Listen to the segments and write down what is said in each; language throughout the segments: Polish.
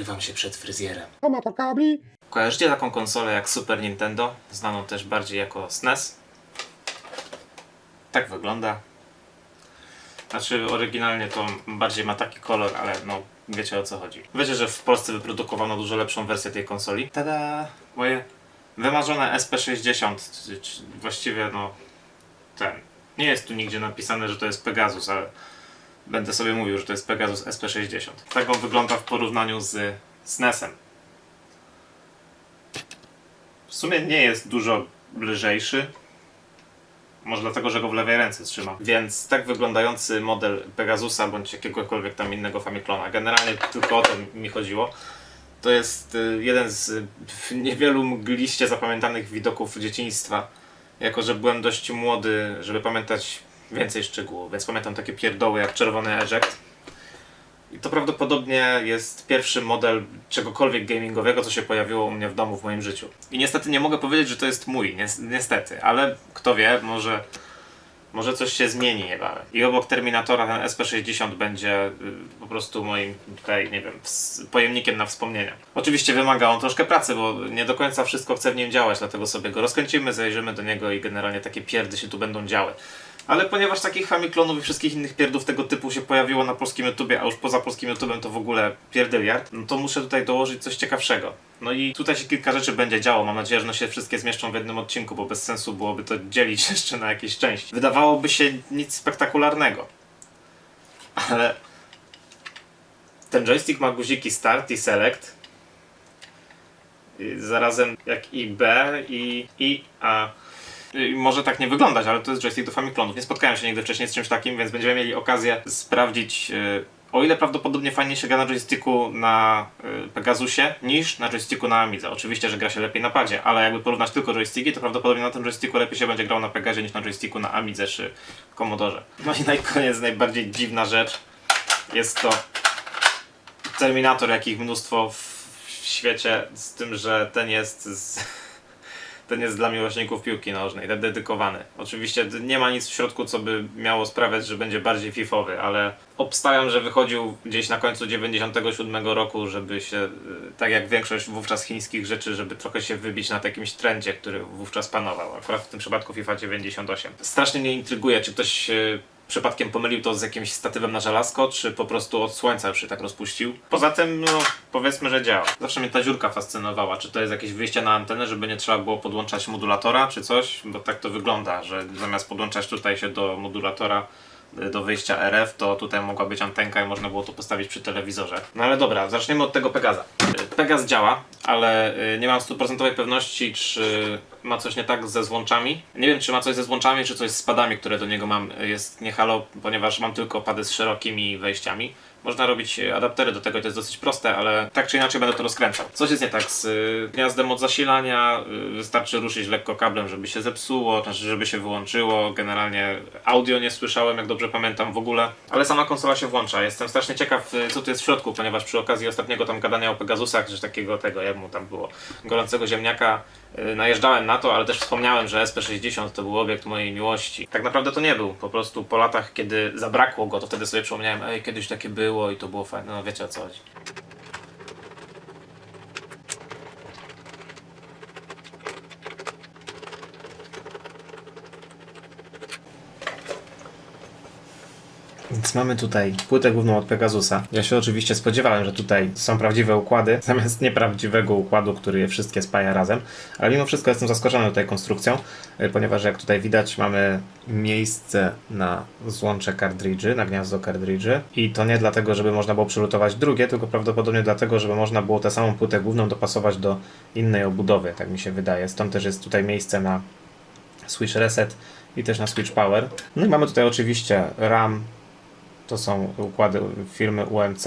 Ukrywam się przed fryzjerem. Mama to kabli. Kojarzycie taką konsolę jak Super Nintendo, znaną też bardziej jako SNES? Tak wygląda. Znaczy, oryginalnie to bardziej ma taki kolor, ale no, wiecie o co chodzi. Wiecie, że w Polsce wyprodukowano dużo lepszą wersję tej konsoli? Tada! Moje wymarzone SP60, czy- czy właściwie no, ten. Nie jest tu nigdzie napisane, że to jest Pegasus, ale będę sobie mówił, że to jest Pegasus SP60. Tak on wygląda w porównaniu z SNES-em. W sumie nie jest dużo lżejszy. Może dlatego, że go w lewej ręce trzyma. Więc tak wyglądający model Pegasusa bądź jakiegokolwiek tam innego Famiclona. Generalnie tylko o to mi chodziło. To jest y, jeden z niewielu mgliście zapamiętanych widoków dzieciństwa. Jako, że byłem dość młody, żeby pamiętać więcej szczegółów, więc pamiętam takie pierdoły jak czerwony eject. I to prawdopodobnie jest pierwszy model czegokolwiek gamingowego, co się pojawiło u mnie w domu w moim życiu. I niestety nie mogę powiedzieć, że to jest mój, nies- niestety, ale kto wie, może, może coś się zmieni niebawem. I obok Terminatora ten SP60 będzie y, po prostu moim tutaj, nie wiem, pojemnikiem na wspomnienia. Oczywiście wymaga on troszkę pracy, bo nie do końca wszystko chce w nim działać, dlatego sobie go rozkręcimy, zajrzymy do niego i generalnie takie pierdy się tu będą działy. Ale ponieważ takich Famiklonów i wszystkich innych pierdów tego typu się pojawiło na polskim YouTubie, a już poza polskim YouTubem to w ogóle pierdyliard, no to muszę tutaj dołożyć coś ciekawszego. No i tutaj się kilka rzeczy będzie działo. Mam nadzieję, że one się wszystkie zmieszczą w jednym odcinku, bo bez sensu byłoby to dzielić jeszcze na jakieś części. Wydawałoby się nic spektakularnego. Ale ten joystick ma guziki Start i Select. Y, Zarazem jak i B i I, A. Y, Może tak nie wyglądać, ale to jest joystick do Famiclonów. Nie spotkałem się nigdy wcześniej z czymś takim, więc będziemy mieli okazję sprawdzić, y, o ile prawdopodobnie fajnie się gra na joysticku na y, Pegasusie niż na joysticku na Amidze. Oczywiście, że gra się lepiej na padzie, ale jakby porównać tylko joysticki, to prawdopodobnie na tym joysticku lepiej się będzie grał na Pegazie niż na joysticku na Amidze czy Commodore. No i na koniec najbardziej dziwna rzecz jest to Terminator, jakich mnóstwo w świecie, z tym, że ten jest z, ten jest dla miłośników piłki nożnej, de- dedykowany. Oczywiście nie ma nic w środku, co by miało sprawiać, że będzie bardziej fifowy, ale obstawiam, że wychodził gdzieś na końcu 97 roku, żeby się, y, tak jak większość wówczas chińskich rzeczy, żeby trochę się wybić nad jakimś trendzie, który wówczas panował. Akurat w tym przypadku FIFA 98. Strasznie mnie intryguje, czy ktoś y, przypadkiem pomylił to z jakimś statywem na żelazko, czy po prostu od słońca już się tak rozpuścił. Poza tym, no, powiedzmy, że działa. Zawsze mnie ta dziurka fascynowała. Czy to jest jakieś wyjście na antenę, żeby nie trzeba było podłączać modulatora, czy coś? Bo tak to wygląda, że zamiast podłączać tutaj się do modulatora, do wyjścia RF, to tutaj mogła być antenka i można było to postawić przy telewizorze. No ale dobra, zaczniemy od tego Pegaza. Y, Pegaz działa, ale y, nie mam stuprocentowej pewności, czy ma coś nie tak ze złączami. Nie wiem, czy ma coś ze złączami, czy coś z padami, które do niego mam. Jest nie halo, ponieważ mam tylko pady z szerokimi wejściami. Można robić e, adaptery do tego to jest dosyć proste, ale tak czy inaczej będę to rozkręcał. Coś jest nie tak z y, gniazdem od zasilania. y, Wystarczy ruszyć lekko kablem, żeby się zepsuło, znaczy żeby się wyłączyło. Generalnie audio nie słyszałem, jak dobrze pamiętam w ogóle. Ale sama konsola się włącza. Jestem strasznie ciekaw, co tu jest w środku, ponieważ przy okazji ostatniego tam gadania o Pegasusach, że takiego tego, jak mu tam było, gorącego ziemniaka, najeżdżałem na to, ale też wspomniałem, że SP60 to był obiekt mojej miłości. Tak naprawdę to nie był. Po prostu po latach, kiedy zabrakło go, to wtedy sobie przypomniałem, ej, kiedyś takie było i to było fajne. No wiecie o co chodzi. Więc mamy tutaj płytę główną od Pegasusa. Ja się oczywiście spodziewałem, że tutaj są prawdziwe układy, zamiast nieprawdziwego układu, który je wszystkie spaja razem. Ale mimo wszystko jestem zaskoczony tutaj konstrukcją, y, ponieważ jak tutaj widać mamy miejsce na złącze kartridży, na gniazdo kartridży. I to nie dlatego, żeby można było przylutować drugie, tylko prawdopodobnie dlatego, żeby można było tę samą płytę główną dopasować do innej obudowy, tak mi się wydaje. Stąd też jest tutaj miejsce na switch reset i też na switch power. No i mamy tutaj oczywiście RAM, to są układy firmy UMC.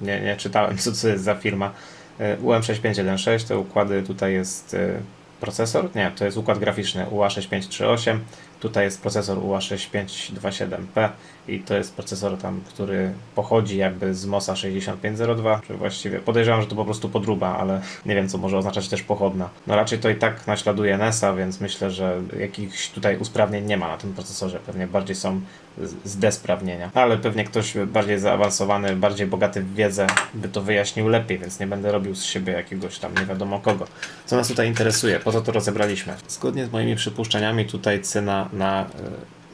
Nie, nie czytałem, co to jest za firma. E, UM6516, te układy tutaj jest e, procesor. Nie, to jest układ graficzny UA6538. Tutaj jest procesor UA6527P i to jest procesor tam, który pochodzi jakby z MOSa 6502, czy właściwie podejrzewam, że to po prostu podruba, ale nie wiem co może oznaczać też pochodna. No raczej to i tak naśladuje NESa, więc myślę, że jakichś tutaj usprawnień nie ma na tym procesorze. Pewnie bardziej są zdesprawnienia. Ale pewnie ktoś bardziej zaawansowany, bardziej bogaty w wiedzę by to wyjaśnił lepiej, więc nie będę robił z siebie jakiegoś tam nie wiadomo kogo. Co nas tutaj interesuje? Po co to rozebraliśmy? Zgodnie z moimi przypuszczeniami tutaj cyna na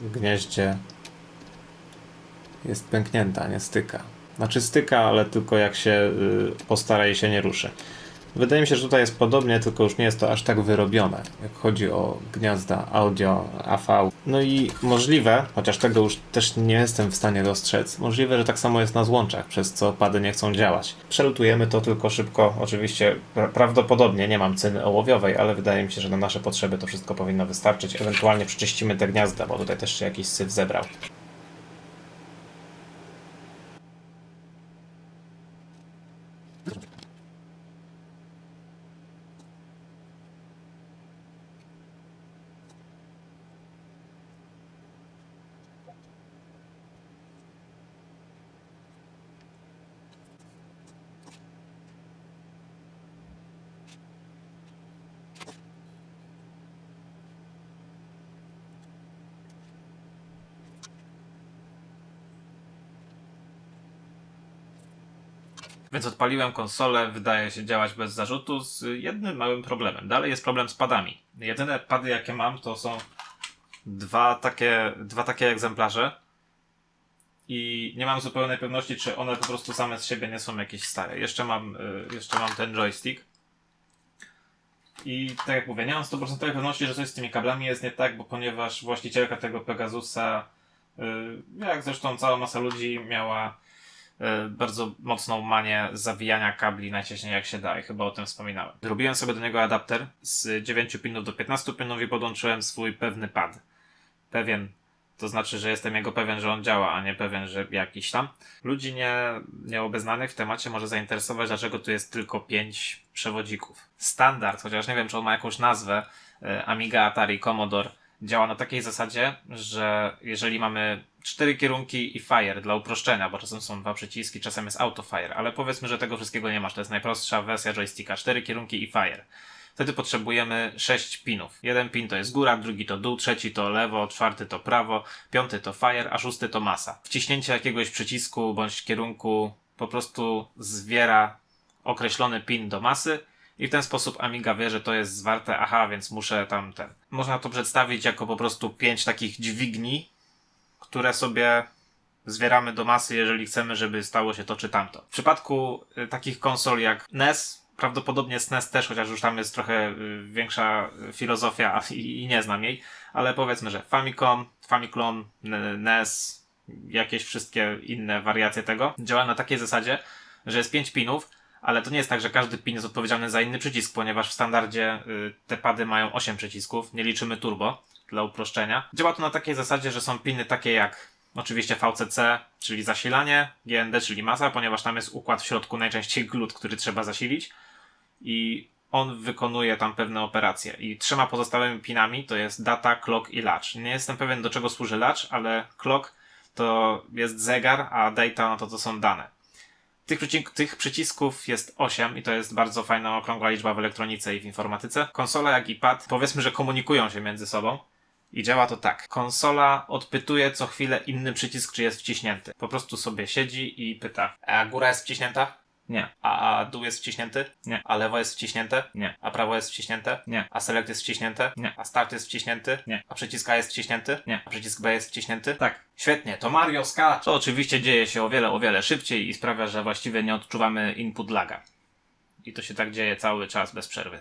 y, gnieździe jest pęknięta, nie styka. Znaczy styka, ale tylko jak się y, postara i się nie ruszy. Wydaje mi się, że tutaj jest podobnie, tylko już nie jest to aż tak wyrobione, jak chodzi o gniazda audio, AV. No i możliwe, chociaż tego już też nie jestem w stanie dostrzec, możliwe, że tak samo jest na złączach, przez co pady nie chcą działać. Przelutujemy to tylko szybko, oczywiście pra- prawdopodobnie nie mam cyny ołowiowej, ale wydaje mi się, że na nasze potrzeby to wszystko powinno wystarczyć. Ewentualnie przeczyścimy te gniazda, bo tutaj też się jakiś syf zebrał. Więc odpaliłem konsolę, wydaje się działać bez zarzutu, z jednym małym problemem. Dalej jest problem z padami. Jedyne pady, jakie mam, to są dwa takie, dwa takie egzemplarze. I nie mam zupełnej pewności, czy one po prostu same z siebie nie są jakieś stare. Jeszcze mam, y, jeszcze mam ten joystick. I tak jak mówię, nie mam 100% pewności, że coś z tymi kablami jest nie tak, bo ponieważ właścicielka tego Pegasusa, y, jak zresztą cała masa ludzi, miała bardzo mocną manię zawijania kabli najciśniej jak się da i chyba o tym wspominałem. Zrobiłem sobie do niego adapter z 9 pinów do 15 pinów i podłączyłem swój pewny pad. Pewien, to znaczy, że jestem jego pewien, że on działa, a nie pewien, że jakiś tam. Ludzi nie, nieobeznanych w temacie może zainteresować, dlaczego tu jest tylko 5 przewodzików. Standard, chociaż nie wiem, czy on ma jakąś nazwę, e, Amiga, Atari, Commodore, działa na takiej zasadzie, że jeżeli mamy cztery kierunki i fire dla uproszczenia, bo czasem są dwa przyciski, czasem jest auto fire, ale powiedzmy, że tego wszystkiego nie masz. To jest najprostsza wersja joysticka. Cztery kierunki i fire. Wtedy potrzebujemy sześć pinów. Jeden pin to jest góra, drugi to dół, trzeci to lewo, czwarty to prawo, piąty to fire, a szósty to masa. Wciśnięcie jakiegoś przycisku bądź kierunku po prostu zwiera określony pin do masy i w ten sposób Amiga wie, że to jest zwarte, aha, więc muszę tam ten. Można to przedstawić jako po prostu pięć takich dźwigni, które sobie zwieramy do masy, jeżeli chcemy, żeby stało się to czy tamto. W przypadku y, takich konsol jak NES, prawdopodobnie SNES też, chociaż już tam jest trochę y, większa y, filozofia i, i nie znam jej, ale powiedzmy, że Famicom, Famiclone, NES, jakieś wszystkie inne wariacje tego, działają na takiej zasadzie, że jest pięć pinów, ale to nie jest tak, że każdy pin jest odpowiedzialny za inny przycisk, ponieważ w standardzie te pady mają 8 przycisków, nie liczymy turbo dla uproszczenia. Działa to na takiej zasadzie, że są piny takie jak oczywiście VCC, czyli zasilanie, GND, czyli masa, ponieważ tam jest układ w środku, najczęściej glut, który trzeba zasilić i on wykonuje tam pewne operacje. I trzema pozostałymi pinami to jest data, clock i latch. Nie jestem pewien do czego służy latch, ale clock to jest zegar, a data no to to są dane. Tych, tych przycisków jest 8 i to jest bardzo fajna okrągła liczba w elektronice i w informatyce. Konsola jak i pad powiedzmy, że komunikują się między sobą. I działa to tak. Konsola odpytuje co chwilę inny przycisk, czy jest wciśnięty. Po prostu sobie siedzi i pyta. A góra jest wciśnięta? Nie. A, a dół jest wciśnięty? Nie. A lewo jest wciśnięte? Nie. A prawo jest wciśnięte? Nie. A select jest wciśnięte? Nie. A start jest wciśnięty? Nie. A przycisk A jest wciśnięty? Nie. A przycisk B jest wciśnięty? Tak. Świetnie, to Mario skacz! To oczywiście dzieje się o wiele, o wiele szybciej i sprawia, że właściwie nie odczuwamy input laga. I to się tak dzieje cały czas bez przerwy.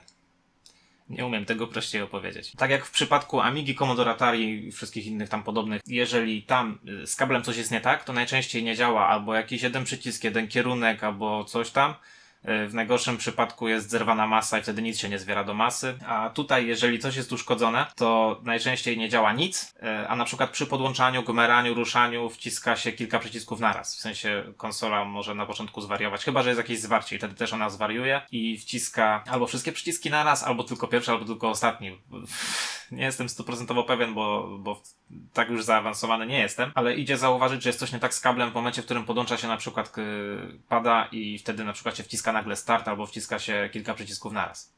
Nie umiem tego prościej opowiedzieć. Tak jak w przypadku Amigi, Commodore Atari i wszystkich innych tam podobnych, jeżeli tam y, z kablem coś jest nie tak, to najczęściej nie działa albo jakiś jeden przycisk, jeden kierunek, albo coś tam. E, W najgorszym przypadku jest zerwana masa i wtedy nic się nie zbiera do masy. A tutaj, jeżeli coś jest uszkodzone, to najczęściej nie działa nic, e, a na przykład przy podłączaniu, gmeraniu, ruszaniu wciska się kilka przycisków naraz. W sensie konsola może na początku zwariować, chyba że jest jakieś zwarcie i wtedy też ona zwariuje i wciska albo wszystkie przyciski naraz, albo tylko pierwszy, albo tylko ostatni. Nie jestem stuprocentowo pewien, bo, bo tak już zaawansowany nie jestem, ale idzie zauważyć, że jest coś nie tak z kablem w momencie, w którym podłącza się na przykład k- pada i wtedy na przykład się wciska nagle start albo wciska się kilka przycisków naraz.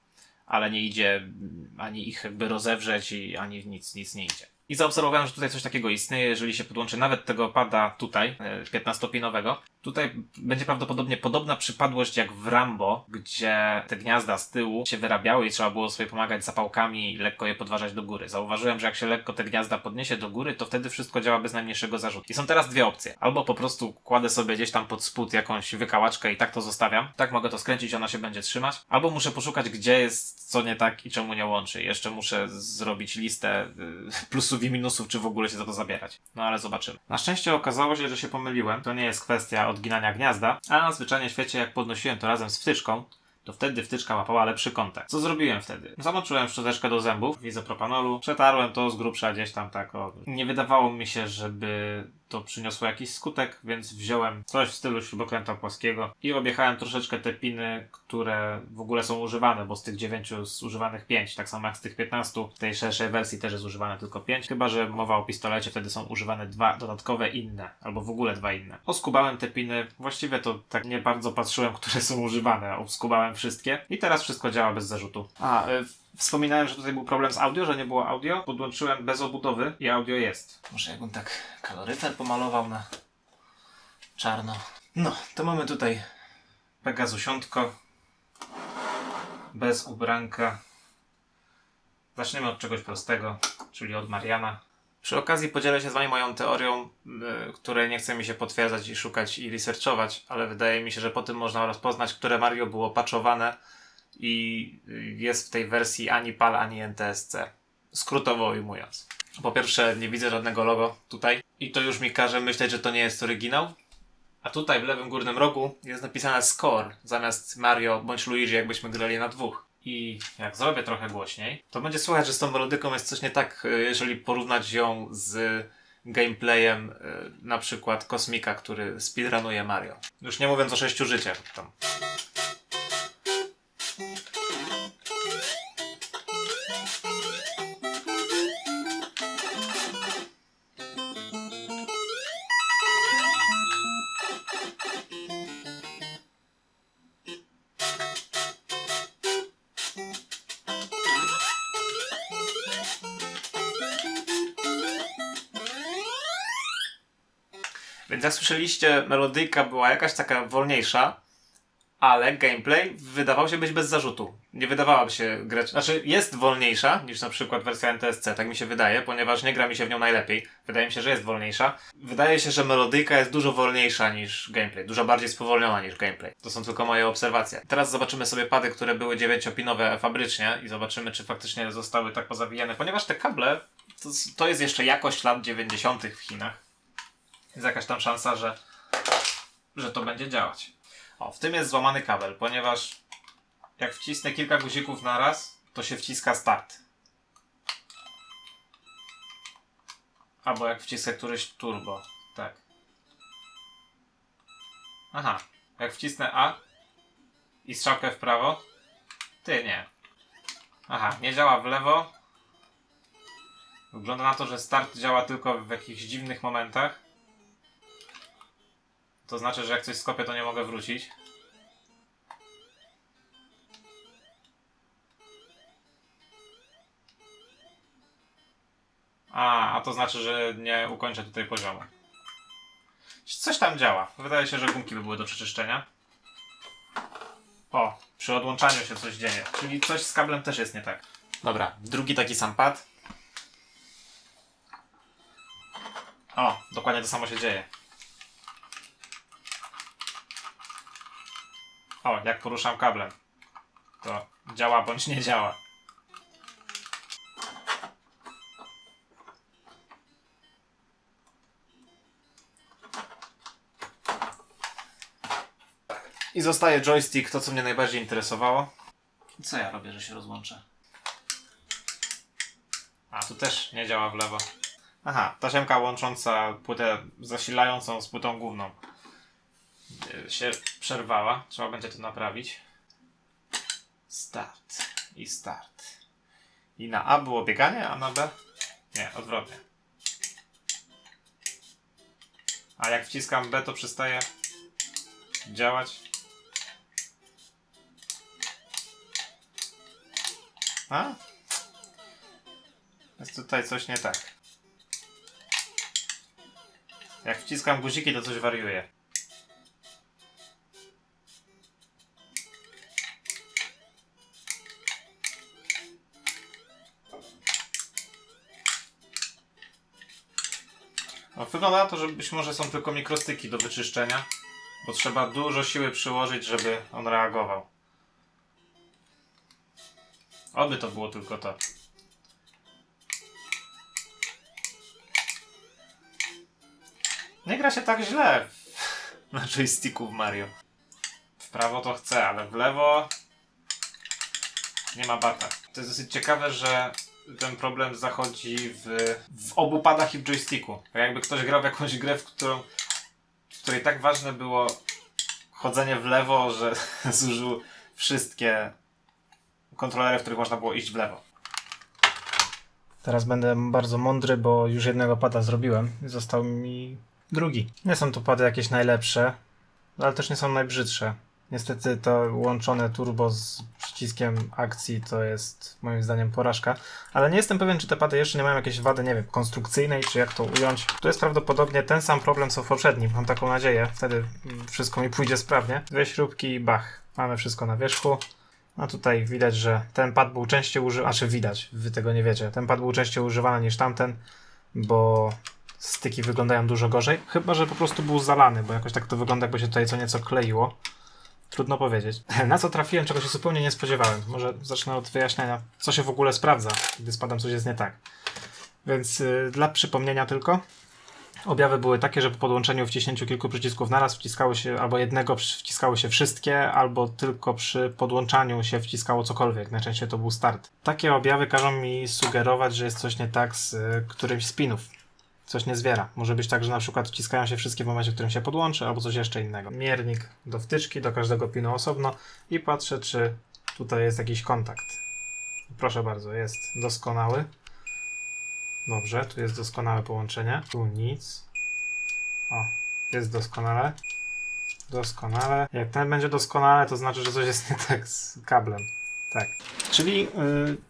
Ale nie idzie ani ich jakby rozewrzeć i ani nic, nic nie idzie. I zaobserwowałem, że tutaj coś takiego istnieje, jeżeli się podłączy nawet tego pada tutaj, e, 15-pinowego. Tutaj będzie prawdopodobnie podobna przypadłość jak w Rambo, gdzie te gniazda z tyłu się wyrabiały i trzeba było sobie pomagać zapałkami i lekko je podważać do góry. Zauważyłem, że jak się lekko te gniazda podniesie do góry, to wtedy wszystko działa bez najmniejszego zarzutu. I są teraz dwie opcje. Albo po prostu kładę sobie gdzieś tam pod spód jakąś wykałaczkę i tak to zostawiam. Tak mogę to skręcić, ona się będzie trzymać. Albo muszę poszukać, gdzie jest co nie tak i czemu nie łączy. Jeszcze muszę zrobić listę y, plusów i minusów, czy w ogóle się za to zabierać. No ale zobaczymy. Na szczęście okazało się, że się pomyliłem. To nie jest kwestia odginania gniazda, a na zwyczajnie świecie, jak podnosiłem to razem z wtyczką, to wtedy wtyczka łapała lepszy kontakt. Co zrobiłem wtedy? Zamoczyłem szczoteczkę do zębów w izopropanolu, przetarłem to z grubsza gdzieś tam tak o... Nie wydawało mi się, żeby to przyniosło jakiś skutek, więc wziąłem coś w stylu śrubokręta płaskiego i objechałem troszeczkę te piny, które w ogóle są używane, bo z tych 9 zużywanych 5, tak samo jak z tych 15, w tej szerszej wersji też jest używane tylko 5, chyba że mowa o pistolecie, wtedy są używane dwa dodatkowe inne, albo w ogóle dwa inne. Oskubałem te piny, właściwie to tak nie bardzo patrzyłem, które są używane, oskubałem wszystkie i teraz wszystko działa bez zarzutu. A, y, Wspominałem, że tutaj był problem z audio, że nie było audio. Podłączyłem bez obudowy i audio jest. Może jakbym tak kaloryfer pomalował na czarno. No, to mamy tutaj Pegasusiątko. Bez ubranka. Zaczniemy od czegoś prostego, czyli od Mariana. Przy okazji podzielę się z Wami moją teorią, yy, której nie chce mi się potwierdzać i szukać i researchować, ale wydaje mi się, że po tym można rozpoznać, które Mario było patchowane i jest w tej wersji ani PAL, ani NTSC. Skrótowo ujmując. Po pierwsze, nie widzę żadnego logo tutaj i to już mi każe myśleć, że to nie jest oryginał. A tutaj w lewym górnym rogu jest napisane Score zamiast Mario bądź Luigi, jakbyśmy grali na dwóch. I jak zrobię trochę głośniej, to będzie słychać, że z tą melodyką jest coś nie tak, y, jeżeli porównać ją z gameplayem y, na przykład Kosmika, który speedrunuje Mario. Już nie mówiąc o sześciu życiach tam. Więc jak słyszeliście, melodyjka była jakaś taka wolniejsza, ale gameplay wydawał się być bez zarzutu. Nie wydawałaby się grać. Znaczy, jest wolniejsza niż na przykład wersja NTSC, tak mi się wydaje, ponieważ nie gra mi się w nią najlepiej. Wydaje mi się, że jest wolniejsza. Wydaje się, że melodyjka jest dużo wolniejsza niż gameplay, dużo bardziej spowolniona niż gameplay. To są tylko moje obserwacje. Teraz zobaczymy sobie pady, które były 9-pinowe fabrycznie i zobaczymy, czy faktycznie zostały tak pozawijane, ponieważ te kable to, to jest jeszcze jakość lat 90. w Chinach. Jest jakaś tam szansa, że, że to będzie działać. O, w tym jest złamany kabel, ponieważ jak wcisnę kilka guzików na raz, to się wciska start. Albo jak wcisnę któryś turbo. Tak. Aha. Jak wcisnę A i strzałkę w prawo, ty nie. Aha, nie działa w lewo. Wygląda na to, że start działa tylko w jakichś dziwnych momentach. To znaczy, że jak coś skopię, to nie mogę wrócić. A, a to znaczy, że nie ukończę tutaj poziomu. Coś tam działa. Wydaje się, że gumki by były do przeczyszczenia. O, przy odłączaniu się coś dzieje. Czyli coś z kablem też jest nie tak. Dobra, drugi taki sam pad. O, dokładnie to samo się dzieje. O, jak poruszam kablem. To działa bądź nie działa. I zostaje joystick, to co mnie najbardziej interesowało. Co ja robię, że się rozłączę? A, tu też nie działa w lewo. Aha, tasiemka łącząca płytę zasilającą z płytą główną się przerwała. Trzeba będzie to naprawić. Start i start. I na A było bieganie, a na B? Nie, odwrotnie. A jak wciskam B, to przestaje działać. A? Jest tutaj coś nie tak. Jak wciskam guziki, to coś wariuje. Wygląda na to, że być może są tylko mikrostyki do wyczyszczenia, bo trzeba dużo siły przyłożyć, żeby on reagował. Oby to było tylko to. Nie gra się tak źle na joysticku w Mario. W prawo to chcę, ale w lewo nie ma bata. To jest dosyć ciekawe, że ten problem zachodzi w, w obu padach i w joysticku. Jakby ktoś grał w jakąś grę, w, którą, w której tak ważne było chodzenie w lewo, że zużył wszystkie kontrolery, w których można było iść w lewo. Teraz będę bardzo mądry, bo już jednego pada zrobiłem. Został mi drugi. Nie są to pady jakieś najlepsze, ale też nie są najbrzydsze. Niestety to łączone turbo z przyciskiem akcji to jest moim zdaniem porażka. Ale nie jestem pewien, czy te pady jeszcze nie mają jakiejś wady, nie wiem, konstrukcyjnej, czy jak to ująć. To jest prawdopodobnie ten sam problem, co w poprzednim. Mam taką nadzieję. Wtedy wszystko mi pójdzie sprawnie. Dwie śrubki i bach. Mamy wszystko na wierzchu. A tutaj widać, że ten pad był częściej używany, znaczy widać, wy tego nie wiecie, ten pad był częściej używany niż tamten, bo styki wyglądają dużo gorzej, chyba, że po prostu był zalany, bo jakoś tak to wygląda, jakby się tutaj co nieco kleiło. Trudno powiedzieć. Na co trafiłem, czego się zupełnie nie spodziewałem. Może zacznę od wyjaśnienia, co się w ogóle sprawdza, gdy spadam coś jest nie tak. Więc y, dla przypomnienia tylko, Objawy były takie, że po podłączeniu wciśnięciu kilku przycisków naraz wciskały się, albo jednego wciskały się wszystkie, albo tylko przy podłączaniu się wciskało cokolwiek. Najczęściej to był start. Takie objawy każą mi sugerować, że jest coś nie tak z y, którymś z spinów. Coś nie zwiera. Może być tak, że na przykład wciskają się wszystkie w momencie, w którym się podłączy, albo coś jeszcze innego. Miernik do wtyczki, do każdego pinu osobno i patrzę, czy tutaj jest jakiś kontakt. Proszę bardzo, jest doskonały. Dobrze, tu jest doskonałe połączenie. Tu nic. O, jest doskonale. Doskonale. Jak ten będzie doskonale, to znaczy, że coś jest nie tak z kablem. Tak. Czyli y,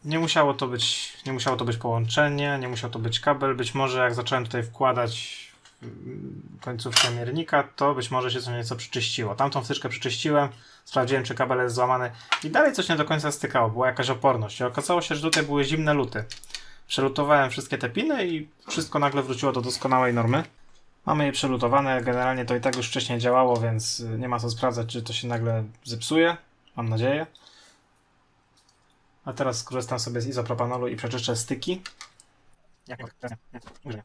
nie musiało to być, nie musiało to być połączenie, nie musiał to być kabel. Być może jak zacząłem tutaj wkładać y, końcówkę miernika, to być może się co nieco przyczyściło. Tamtą wtyczkę przyczyściłem, sprawdziłem, czy kabel jest złamany i dalej coś nie do końca stykało. Była jakaś oporność. I okazało się, że tutaj były zimne luty. Przelutowałem wszystkie te piny i wszystko nagle wróciło do doskonałej normy. Mamy je przelutowane, generalnie to i tak już wcześniej działało, więc y, nie ma co sprawdzać, czy to się nagle zepsuje. Mam nadzieję. A teraz skorzystam sobie z izopropanolu i przeczyszczę styki. Jak nie,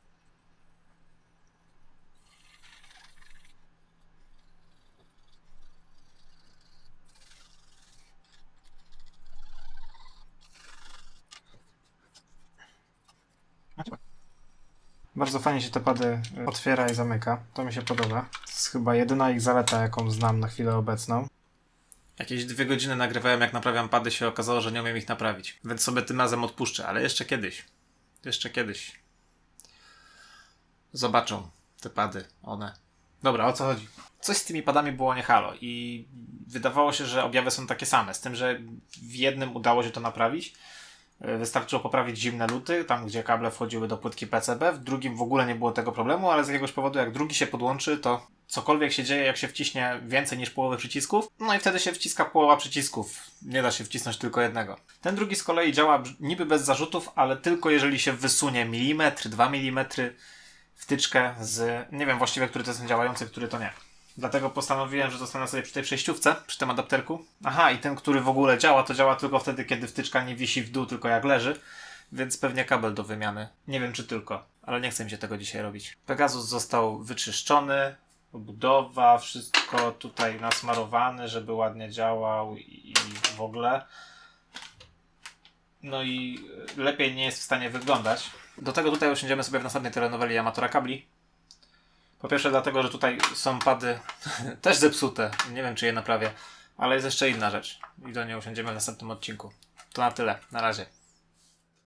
Bardzo fajnie się te pady y, otwiera i zamyka. To mi się podoba. To jest chyba jedyna ich zaleta, jaką znam na chwilę obecną. Jakieś dwie godziny nagrywałem, jak naprawiam pady, się okazało, że nie umiem ich naprawić. Więc sobie tym razem odpuszczę, ale jeszcze kiedyś. Jeszcze kiedyś. Zobaczą te pady, one. Dobra, o co chodzi? Coś z tymi padami było nie halo i wydawało się, że objawy są takie same, z tym, że w jednym udało się to naprawić. Yy, Wystarczyło poprawić zimne luty, tam gdzie kable wchodziły do płytki PCB, w drugim w ogóle nie było tego problemu, ale z jakiegoś powodu jak drugi się podłączy, to cokolwiek się dzieje, jak się wciśnie więcej niż połowę przycisków, no i wtedy się wciska połowa przycisków. Nie da się wcisnąć tylko jednego. Ten drugi z kolei działa niby bez zarzutów, ale tylko jeżeli się wysunie milimetr, dwa milimetry wtyczkę z... Nie wiem właściwie, który to jest działający, który to nie. Dlatego postanowiłem, że zostanę sobie przy tej przejściówce, przy tym adapterku. Aha, i ten, który w ogóle działa, to działa tylko wtedy, kiedy wtyczka nie wisi w dół, tylko jak leży. Więc pewnie kabel do wymiany. Nie wiem, czy tylko, ale nie chcę mi się tego dzisiaj robić. Pegasus został wyczyszczony, budowa, wszystko tutaj nasmarowane, żeby ładnie działał i, i w ogóle. No i y, lepiej nie jest w stanie wyglądać. Do tego tutaj usiądziemy sobie w następnej telenoweli Amatora Kabli. Po pierwsze dlatego, że tutaj są pady też zepsute. Nie wiem, czy je naprawię. Ale jest jeszcze inna rzecz. I do niej usiądziemy w następnym odcinku. To na tyle. Na razie.